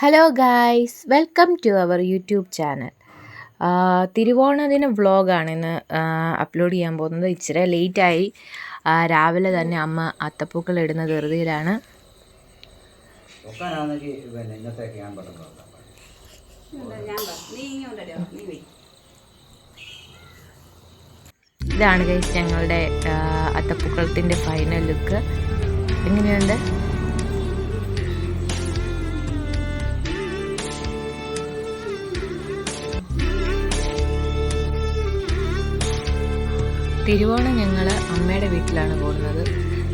Hello guys welcome to our YouTube channel തിരുവോണത്തിന് വ്ളോഗാണ് ഇന്ന് upload ചെയ്യാൻ പോകുന്നത്. ഇച്ചിരി ലേറ്റായി രാവിലെ തന്നെ അമ്മ അത്തപ്പൂക്കൾ ഇടുന്ന ധൃതിയിലാണ്. ഇതാണ് ഗൈസ് ഞങ്ങളുടെ അത്തപ്പൂക്കളത്തിന്റെ ഫൈനൽ ലുക്ക് എങ്ങനെയുണ്ട്? തിരുവോണം ഞങ്ങൾ അമ്മയുടെ വീട്ടിലാണ് പോകുന്നത്.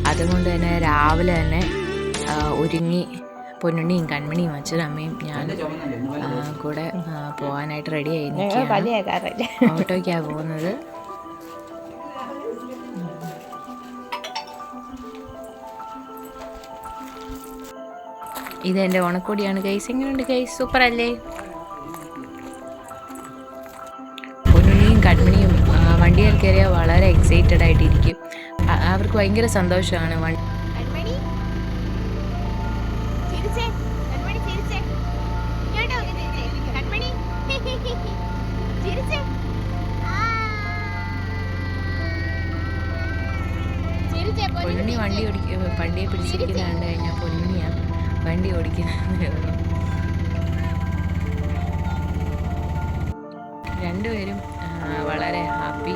അതുകൊണ്ട് തന്നെ രാവിലെ തന്നെ ഒരുങ്ങി പൊന്നുണ്ണിയും കൺമണിയും അച്ഛനും അമ്മയും ഞാനും കൂടെ പോകാനായിട്ട് റെഡി ആയി നിൽക്കുകയാണ്. ഓട്ടോയ്ക്കാണ് പോകുന്നത്. ഇത് എന്റെ ഓണക്കോടിയാണ് ഗൈസ് എങ്ങനെയുണ്ട് ഗൈസ് സൂപ്പർ അല്ലേ എക്സൈറ്റഡ് ആയിട്ടിരിക്കും. അവർക്ക് ഭയങ്കര സന്തോഷമാണ്. വണ്ടി പൊന്നി വണ്ടി ഓടിക്ക വണ്ടിയെ പിടിച്ചിരിക്കുന്ന കണ്ടു കഴിഞ്ഞാൽ പൊന്നിയാ വണ്ടി ഓടിക്കുന്നത്. രണ്ടുപേരും വളരെ ഹാപ്പി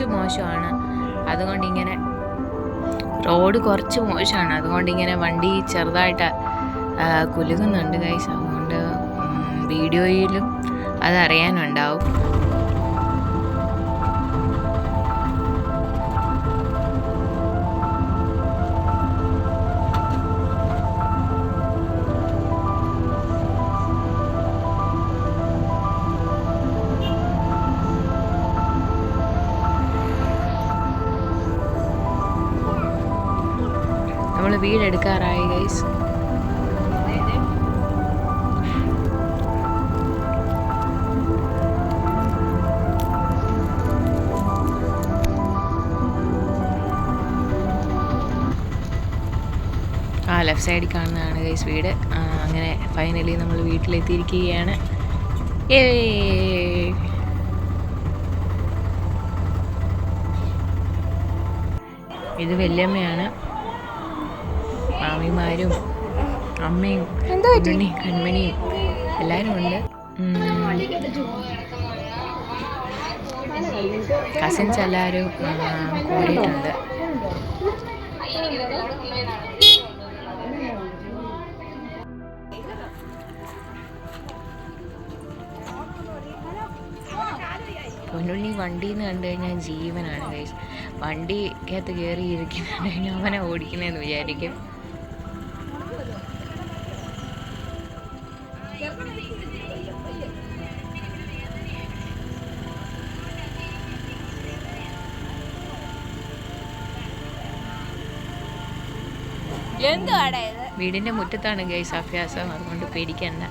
കുറച്ച് മോശമാണ്. അതുകൊണ്ട് ഇങ്ങനെ റോഡ് കുറച്ച് മോശമാണ്. അതുകൊണ്ട് ഇങ്ങനെ വണ്ടി ചെറുതായിട്ട് കുലുങ്ങുന്നുണ്ട് കൈസ് അതുകൊണ്ട് വീഡിയോയിലും അതറിയാനുണ്ടാവും. നമ്മൾ വീടെടുക്കാറായി ഗൈസ് ആ ലെഫ്റ്റ് സൈഡിൽ കാണുന്നതാണ് ഗൈസ് വീട്. അങ്ങനെ ഫൈനലി നമ്മൾ വീട്ടിലെത്തിയിരിക്കുകയാണ്. ഇത് വല്യമ്മയാണ്. മാമിമാരും അമ്മയും ഉണ്ണിയും കൺമണിയും എല്ലാവരും ഉണ്ട്. കസിൻസ് എല്ലാവരും കൂടിയിട്ടുണ്ട്. പൊന്നുണ്ണി വണ്ടി എന്ന് കണ്ടു കഴിഞ്ഞാൽ ജീവനാണ് ഗൈസ് വണ്ടിക്കകത്ത് കയറി ഇരിക്കുന്നുണ്ട് കഴിഞ്ഞാൽ അവനെ ഓടിക്കുന്നതെന്ന് വിചാരിക്കും. ഇത് മുറ്റത്താണ് ഗൈസ് അഭ്യാസം അതുകൊണ്ട് പേടിക്കണ്ട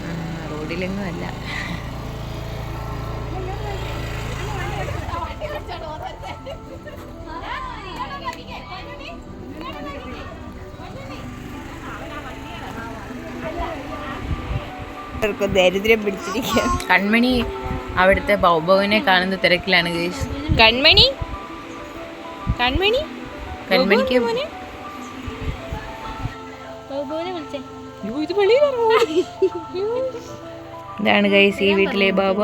ആ, റോഡിലെങ്ങും അല്ല ദരിദ്രം പിടിച്ചിരിക്കുക കൺമണി അവിടുത്തെ ബൗബവിനെ കാണുന്ന തിരക്കിലാണ് ഗൈസ്. കൺമണി? കൺമണി? കൺമണിക്ക്? ഇതാണ് ഗൈസ് ഈ വീട്ടിലെ ബാബ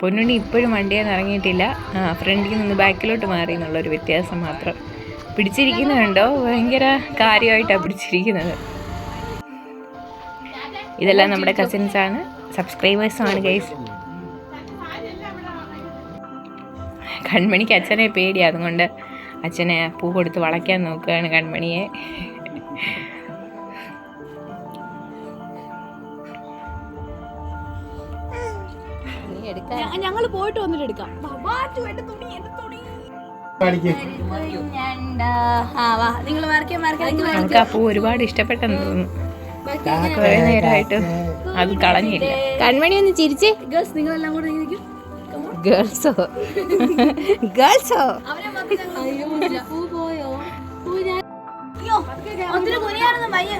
പൊന്നുണ്ണി ഇപ്പോഴും വണ്ടിയിൽ നിന്ന് ഇറങ്ങിയിട്ടില്ല. ആ ഫ്രണ്ടിൽ നിന്ന് ബാക്കിലോട്ട് മാറി എന്നുള്ളൊരു വ്യത്യാസം മാത്രം. പിടിച്ചിരിക്കുന്നത് കണ്ടോ? ഭയങ്കര കാര്യമായിട്ടാണ് പിടിച്ചിരിക്കുന്നത്. ഇതെല്ലാം നമ്മുടെ കസിൻസ് ആണ്. സബ്സ്ക്രൈബേഴ്സും ആണ് ഗൈസ് കൺമണിക്ക് അച്ഛനെ പേടിയാണ് അതുകൊണ്ട് അച്ഛനെ പൂ കൊടുത്ത് വളയ്ക്കാൻ നോക്കുകയാണ് കൺമണിയെ. ഞങ്ങൾ പോയിട്ട് വന്നിട്ട് എടുക്കാം. നമുക്ക് ആ പൂ ഒരുപാട് ഇഷ്ടപ്പെട്ടെന്ന് തോന്നുന്നു. കുറെ നേരമായിട്ട് അത് കളഞ്ഞില്ല. കൺമണി ഒന്ന് ചിരിച്ച്. ഗേൾസ് നിങ്ങളെല്ലാം കൂടെ ഗേൾസോ ഗേൾസോ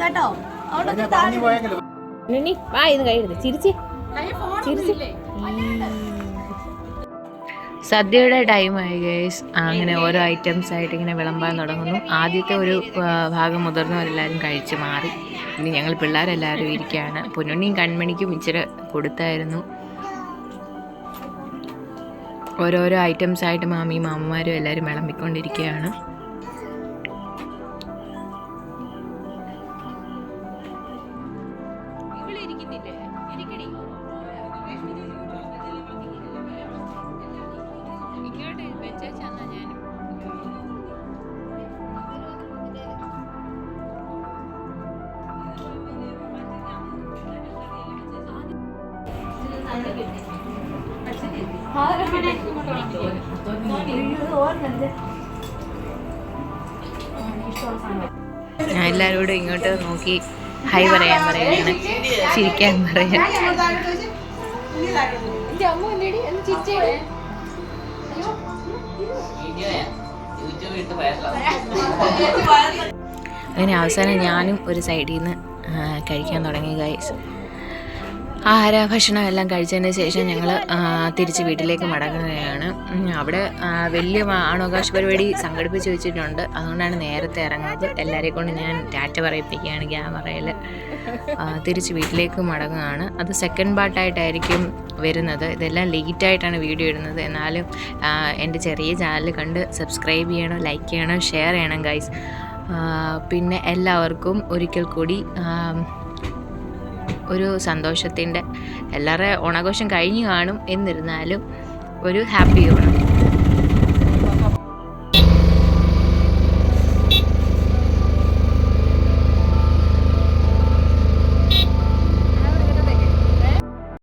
കേട്ടോ. വാ ഇത് കഴിയരുത് ചിരിച്ചേ. ചിരിച്ചേ. സദ്യയുടെ ടൈമായി ഗേസ് അങ്ങനെ ഓരോ ഐറ്റംസ് ആയിട്ട് ഇങ്ങനെ വിളമ്പാൻ തുടങ്ങുന്നു. ആദ്യത്തെ ഒരു ഭാഗം മുതിർന്നവരെല്ലാവരും കഴിച്ച് മാറി. ഇനി ഞങ്ങൾ പിള്ളേരെല്ലാവരും ഇരിക്കുകയാണ്. പൊന്നുണ്ണിയും കൺമണിക്കും ഇച്ചിരി കൊടുത്തായിരുന്നു. ഓരോരോ ഐറ്റംസ് ആയിട്ട് മാമിയും മാമ്മമാരും എല്ലാവരും വിളമ്പിക്കൊണ്ടിരിക്കുകയാണ്. ഞാൻ എല്ലാവരോടും ഇങ്ങോട്ട് നോക്കി ഹൈ പറയാൻ പറയാണ് ചിരിക്കാൻ പറയാൻ. അങ്ങനെ അവസാനം ഞാനും ഒരു സൈഡിൽ നിന്ന് കഴിക്കാൻ തുടങ്ങി ഗൈസ് ആഹാര ഭക്ഷണം എല്ലാം കഴിച്ചതിന് ശേഷം ഞങ്ങൾ തിരിച്ച് വീട്ടിലേക്ക് മടങ്ങുകയാണ്. അവിടെ വലിയ ആണവകാശ പരിപാടി സംഘടിപ്പിച്ച് വെച്ചിട്ടുണ്ട്. അതുകൊണ്ടാണ് നേരത്തെ ഇറങ്ങുന്നത്. എല്ലാവരെയും കൊണ്ട് ഞാൻ ടാറ്റ പറയിപ്പിക്കുകയാണ് ക്യാമറയിൽ തിരിച്ച് വീട്ടിലേക്ക് മടങ്ങുകയാണ്. അത് സെക്കൻഡ് പാർട്ടായിട്ടായിരിക്കും വരുന്നത്. ഇതെല്ലാം ലേറ്റായിട്ടാണ് വീഡിയോ ഇടുന്നത്. എന്നാലും എന്റെ ചെറിയ ചാനൽ കണ്ട് സബ്സ്ക്രൈബ് ചെയ്യണം ലൈക്ക് ചെയ്യണം ഷെയർ ചെയ്യണം ഗൈസ് പിന്നെ എല്ലാവർക്കും ഒരിക്കൽ കൂടി ഒരു സന്തോഷത്തിന്റെ എല്ലാവരുടെ ഓണാഘോഷം കഴിഞ്ഞു കാണും എന്നിരുന്നാലും ഒരു ഹാപ്പി ഓണം.